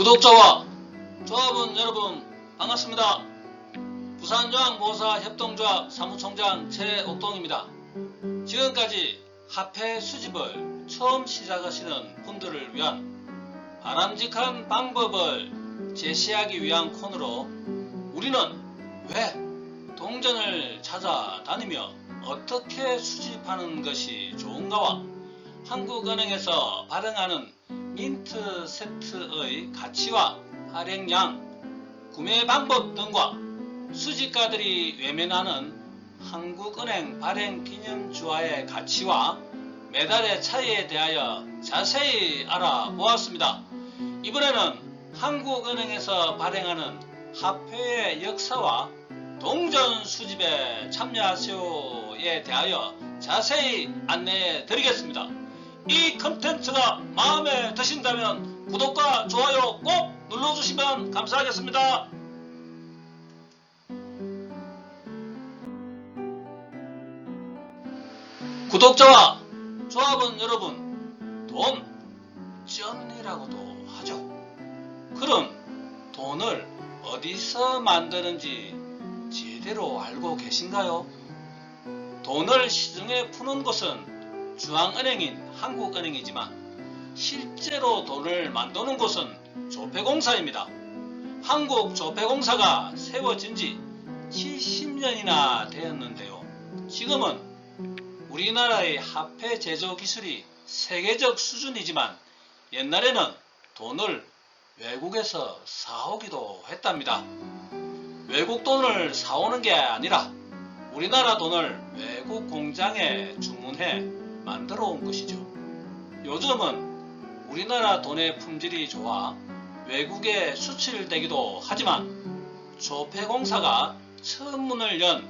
구독자와 조합원 여러분 반갑습니다. 부산저항보사 협동조합 사무총장 최옥동입니다. 지금까지 화폐 수집을 처음 시작하시는 분들을 위한 바람직한 방법을 제시하기 위한 코너로 우리는 왜 동전을 찾아다니며 어떻게 수집하는 것이 좋은가와 한국은행에서 발행하는 민트 세트의 가치와 발행량, 구매 방법 등과 수집가들이 외면하는 한국은행 발행 기념주화의 가치와 메달의 차이에 대하여 자세히 알아보았습니다. 이번에는 한국은행에서 발행하는 화폐의 역사와 동전 수집에 참여하시오에 대하여 자세히 안내해 드리겠습니다. 이 컨텐츠가 마음에 드신다면 구독과 좋아요 꼭 눌러주시면 감사하겠습니다. 구독자와 조합원 여러분, 돈, 쩐이라고도 하죠. 그럼 돈을 어디서 만드는지 제대로 알고 계신가요? 돈을 시중에 푸는 곳은 중앙은행인 한국은행이지만 실제로 돈을 만드는 곳은 조폐공사입니다. 한국 조폐공사가 세워진 지 70년이나 되었는데요. 지금은 우리나라의 화폐 제조 기술이 세계적 수준이지만 옛날에는 돈을 외국에서 사오기도 했답니다. 외국 돈을 사오는 게 아니라 우리나라 돈을 외국 공장에 주문해 만들어 온 것이죠. 요즘은 우리나라 돈의 품질이 좋아 외국에 수출되기도 하지만 조폐공사가 처음 문을 연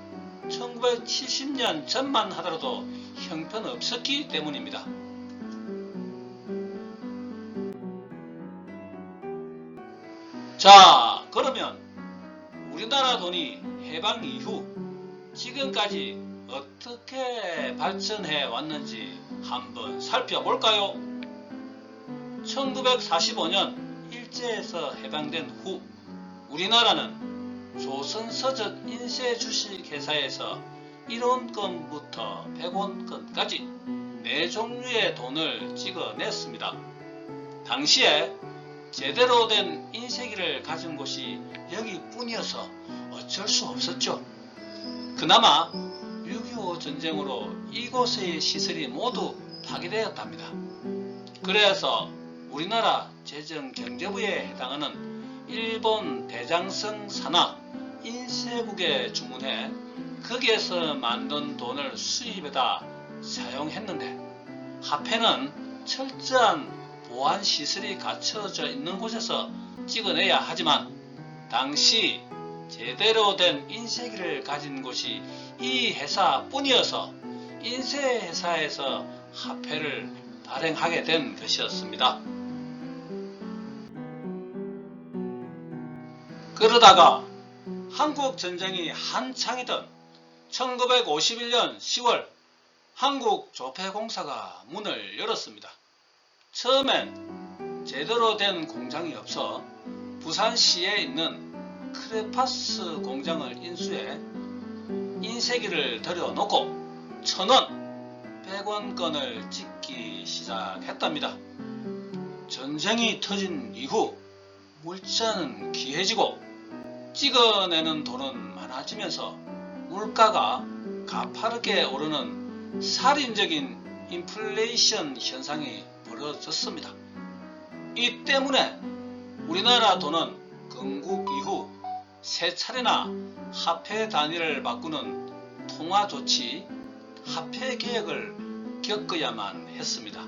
1970년 전만 하더라도 형편없었기 때문입니다. 자, 그러면 우리나라 돈이 해방 이후 지금까지 어떻게 발전해 왔는지 한번 살펴볼까요? 1945년 일제에서 해방된 후 우리나라는 조선서적 인쇄주식회사에서 1원권부터 100원권까지 네 종류의 돈을 찍어냈습니다. 당시에 제대로 된 인쇄기를 가진 곳이 여기뿐이어서 어쩔 수 없었죠. 그나마 6.25 전쟁으로 이곳의 시설이 모두 파괴되었답니다. 그래서 우리나라 재정경제부에 해당하는 일본 대장성 산하 인쇄국에 주문해 거기에서 만든 돈을 수입에다 사용했는데 화폐는 철저한 보안 시설이 갖춰져 있는 곳에서 찍어내야 하지만 당시 제대로 된 인쇄기를 가진 곳이 이 회사뿐이어서 인쇄회사에서 화폐를 발행하게 된 것이었습니다. 그러다가 한국 전쟁이 한창이던 1951년 10월 한국 조폐공사가 문을 열었습니다. 처음엔 제대로 된 공장이 없어 부산시에 있는 크레파스 공장을 인수해 인쇄기를 들여놓고 천원, 백원건을 찍기 시작했답니다. 전쟁이 터진 이후 물자는 귀해지고 찍어내는 돈은 많아지면서 물가가 가파르게 오르는 살인적인 인플레이션 현상이 벌어졌습니다. 이 때문에 우리나라 돈은 건국 이후 세 차례나 화폐 단위를 바꾸는 통화 조치, 화폐 개혁을 겪어야만 했습니다.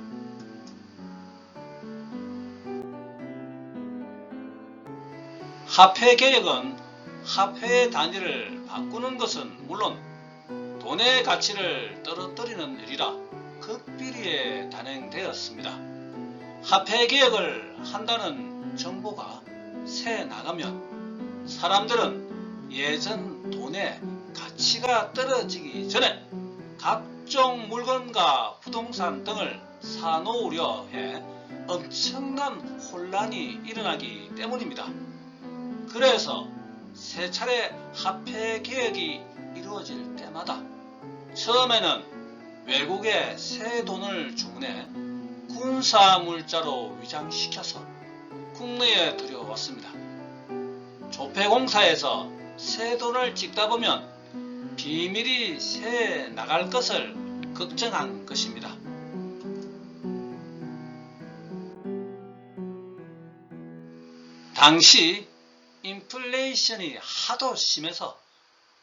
화폐 개혁은 화폐 단위를 바꾸는 것은 물론 돈의 가치를 떨어뜨리는 일이라 극비리에 단행되었습니다. 화폐 개혁을 한다는 정보가 새 나가면 사람들은 예전 돈의 가치가 떨어지기 전에 각종 물건과 부동산 등을 사놓으려 해 엄청난 혼란이 일어나기 때문입니다. 그래서 세 차례 화폐 개혁이 이루어질 때마다 처음에는 외국에 새 돈을 주문해 군사 물자로 위장시켜서 국내에 들여왔습니다. 조폐공사에서 새 돈을 찍다 보면 비밀이 새 나갈 것을 걱정한 것입니다. 당시 인플레이션이 하도 심해서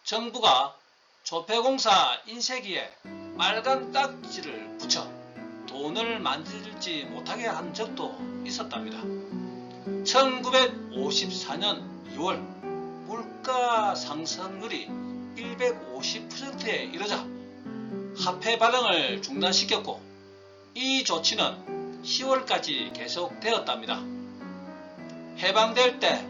정부가 조폐공사 인쇄기에 빨간 딱지를 붙여 돈을 만들지 못하게 한 적도 있었답니다. 1954년 2월 물가 상승률이 150%에 이르자 화폐 발행을 중단시켰고 이 조치는 10월까지 계속되었답니다. 해방될 때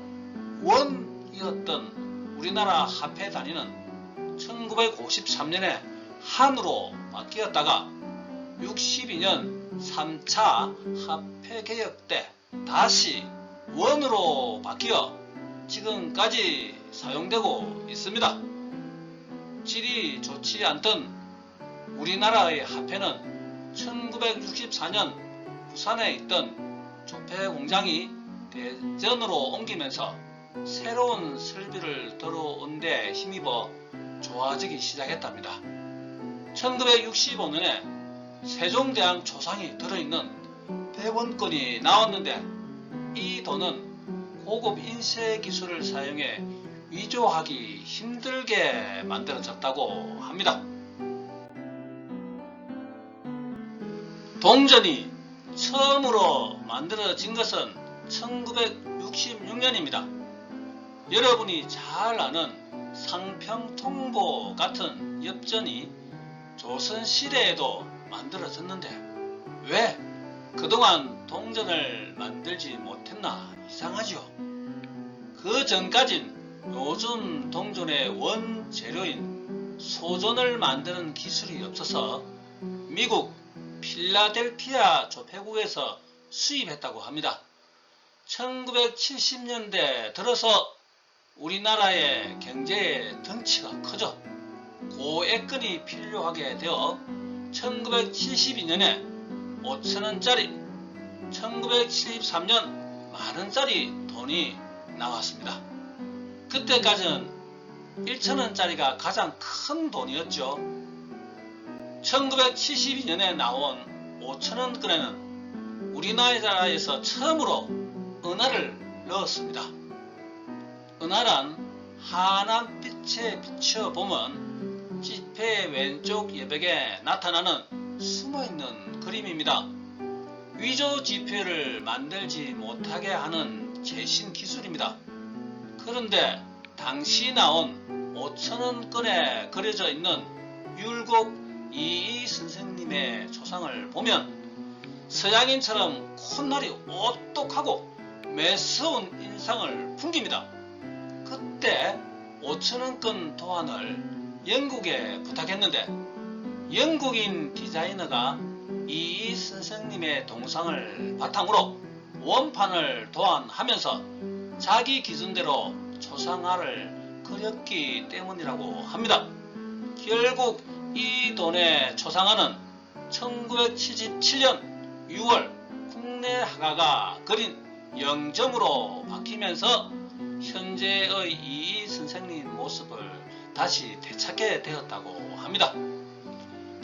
원이었던 우리나라 화폐 단위는 1953년에 한으로 바뀌었다가 62년 3차 화폐 개혁 때 다시 원으로 바뀌어 지금까지 사용되고 있습니다. 질이 좋지 않던 우리나라의 화폐는 1964년 부산에 있던 조폐 공장이 대전으로 옮기면서 새로운 설비를 들어온 데 힘입어 좋아지기 시작했답니다. 1965년에 세종대왕 조상이 들어있는 100원권이 나왔는데 이 돈은 고급 인쇄 기술을 사용해 위조하기 힘들게 만들어졌다고 합니다. 동전이 처음으로 만들어진 것은 1966년입니다. 여러분이 잘 아는 상평통보 같은 엽전이 조선시대에도 만들어졌는데 왜 그동안 동전을 만들지 못했나 이상하죠. 그 전까진 요즘 동전의 원재료인 소전을 만드는 기술이 없어서 미국 필라델피아 조폐국에서 수입했다고 합니다. 1970년대 들어서 우리나라의 경제의 덩치가 커져 고액근이 필요하게 되어 1972년에 5천원짜리, 1973년 만원짜리 돈이 나왔습니다. 그때까지는 1천원짜리가 가장 큰 돈이었죠. 1972년에 나온 5천원권에는 우리나라에서 처음으로 은하를 넣었습니다. 은하란 환한빛에 비춰보면 지폐 왼쪽 여백에 나타나는 숨어있는 그림입니다. 위조 지폐를 만들지 못하게 하는 최신 기술입니다. 그런데 당시 나온 5천원권에 그려져 있는 율곡 이이 선생님의 조상을 보면 서양인처럼 콧날이 오똑하고 매서운 인상을 풍깁니다. 그때 5천원권 도안을 영국에 부탁했는데 영국인 디자이너가 이이 선생님의 동상을 바탕으로 원판을 도안하면서 자기 기준대로 초상화를 그렸기 때문이라고 합니다. 결국 이 돈의 초상화는 1977년 6월 국내 화가가 그린 영점으로 바뀌면서 현재의 이 선생님 모습을 다시 되찾게 되었다고 합니다.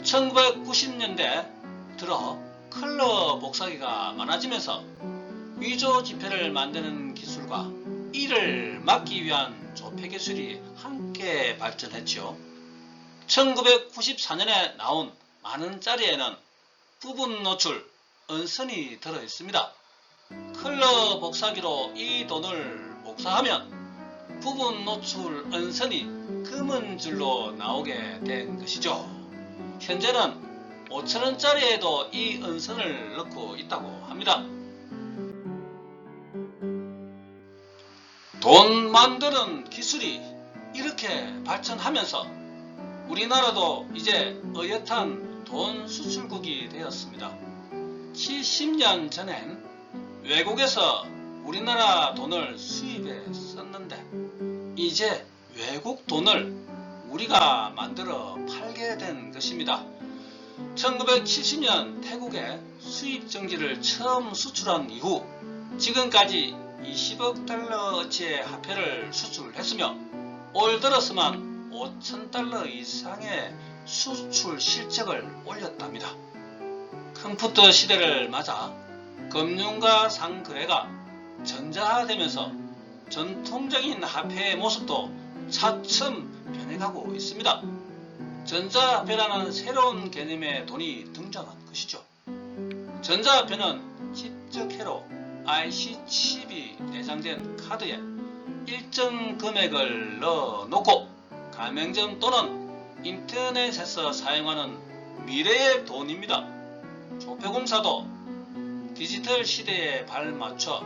1990년대 들어 컬러 복사기가 많아지면서 위조 지폐를 만드는 기술과 이를 막기 위한 조폐 기술이 함께 발전했죠. 1994년에 나온 만원짜리에는 부분 노출, 은선이 들어 있습니다. 컬러 복사기로 이 돈을 복사하면 부분 노출 은선이 금은 줄로 나오게 된 것이죠. 현재는 5천원짜리에도 이 은선을 넣고 있다고 합니다. 돈 만드는 기술이 이렇게 발전하면서 우리나라도 이제 어엿한 돈 수출국이 되었습니다. 70년 전엔 외국에서 우리나라 돈을 수입해 썼는데 이제 외국 돈을 우리가 만들어 팔게 된 것입니다. 1970년 태국에 수입 정지를 처음 수출한 이후 지금까지 20억 달러어치의 화폐를 수출했으며 올 들어서만 5천 달러 이상의 수출 실적을 올렸답니다. 컴퓨터 시대를 맞아 금융과 상거래가 전자화되면서 전통적인 화폐의 모습도 차츰 변해가고 있습니다. 전자화폐라는 새로운 개념의 돈이 등장한 것이죠. 전자화폐는 칩적회로 IC 칩이 내장된 카드에 일정 금액을 넣어놓고 가맹점 또는 인터넷에서 사용하는 미래의 돈입니다. 조폐공사도 디지털 시대에 발맞춰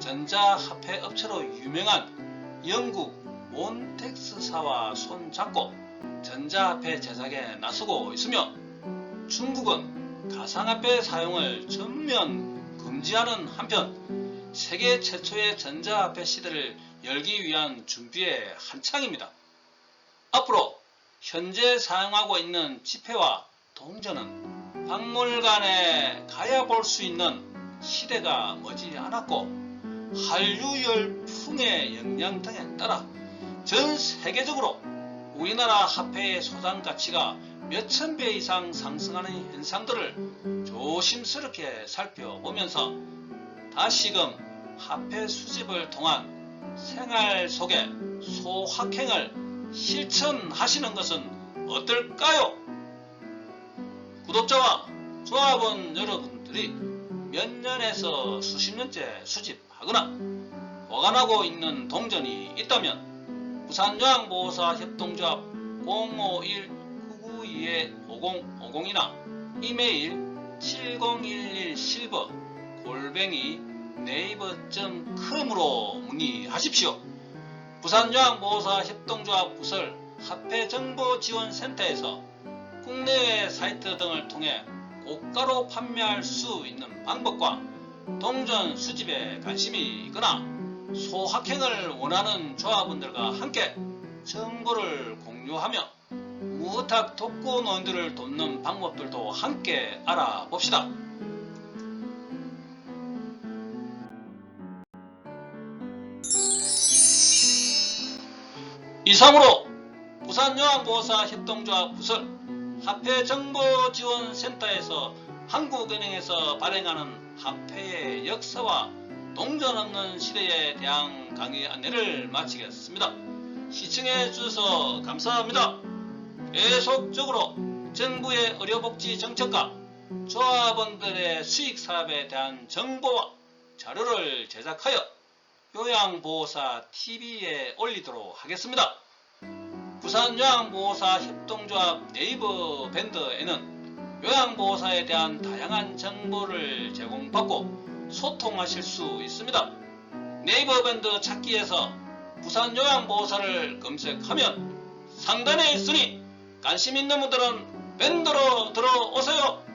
전자화폐 업체로 유명한 영국 몬텍스사와 손잡고 전자화폐 제작에 나서고 있으며 중국은 가상화폐 사용을 전면 금지하는 한편 세계 최초의 전자화폐 시대를 열기 위한 준비에 한창입니다. 앞으로 현재 사용하고 있는 지폐와 동전은 박물관에 가야 볼 수 있는 시대가 머지않았고 한류 열풍의 영향 등에 따라 전 세계적으로 우리나라 화폐의 소장 가치가 몇천 배 이상 상승하는 현상들을 조심스럽게 살펴보면서 다시금 화폐 수집을 통한 생활 속의 소확행을 실천하시는 것은 어떨까요? 구독자와 조합원 여러분들이 몇 년에서 수십 년째 수집하거나 보관하고 있는 동전이 있다면 부산요양보호사 협동조합 051-992-5050이나 이메일 7011 실버 골뱅이 네이버.com으로 문의하십시오. 부산요양보호사 협동조합 부설 화폐정보지원센터에서 국내외 사이트 등을 통해 고가로 판매할 수 있는 방법과 동전 수집에 관심이 있거나 소확행을 원하는 조합원들과 함께 정보를 공유하며 무탁 독거노인들을 돕는 방법들도 함께 알아봅시다. 이상으로 부산요양보호사 협동조합 부설 화폐정보지원센터에서 한국은행에서 발행하는 화폐의 역사와 동전 없는 시대에 대한 강의 안내를 마치겠습니다. 시청해 주셔서 감사합니다. 계속적으로 정부의 의료복지 정책과 조합원들의 수익 사업에 대한 정보와 자료를 제작하여 요양보호사 TV에 올리도록 하겠습니다. 부산 요양보호사 협동조합 네이버 밴드에는 요양보호사에 대한 다양한 정보를 제공받고 소통하실 수 있습니다. 네이버 밴드 찾기에서 부산 요양보호사를 검색하면 상단에 있으니 관심 있는 분들은 밴드로 들어오세요.